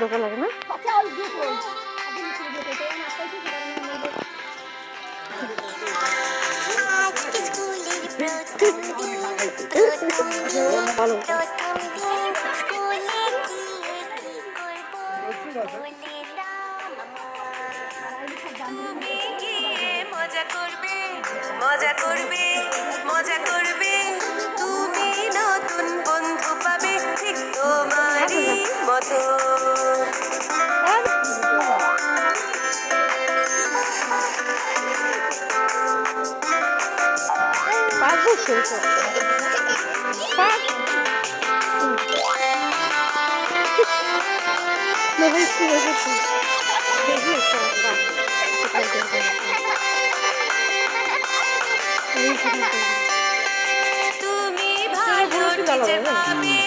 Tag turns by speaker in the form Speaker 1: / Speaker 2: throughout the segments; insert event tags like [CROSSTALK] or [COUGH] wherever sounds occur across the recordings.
Speaker 1: ঢোকা লাগে না? ভালো
Speaker 2: মজা করবে মজা করবে।
Speaker 1: পারব সেই একটু নেবে একটু দেখি
Speaker 2: তুমি ভালো টিচার পাবে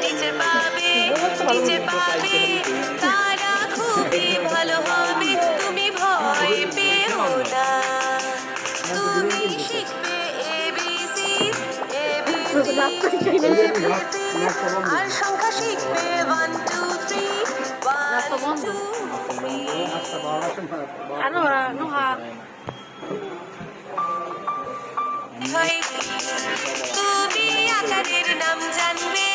Speaker 2: টিচার পাবে টিচার পাবে তারা খুবই ভালো হবে, তুমি ভয় পেও না। তুমি শিখবে আর সংখ্যা শিখবে ওয়ান টু থ্রি ওয়ান তুমি আকারের নাম জানবে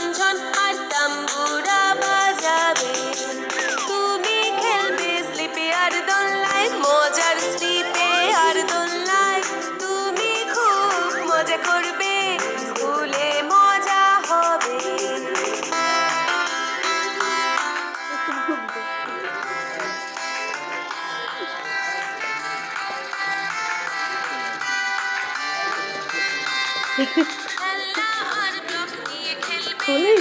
Speaker 2: ঝন আর তাম্বুরা বাজাবে। তুমি খেলবে স্লিপে আর দোলনায় মজার স্লিপে আর দোলনায় তুমি খুব মজা করবে, স্কুলে মজা হবে। নিয়ে [LAUGHS] খেলবে
Speaker 1: খোলেই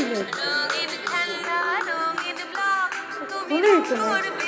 Speaker 2: তুমি
Speaker 1: খোলেই তো না
Speaker 2: করবে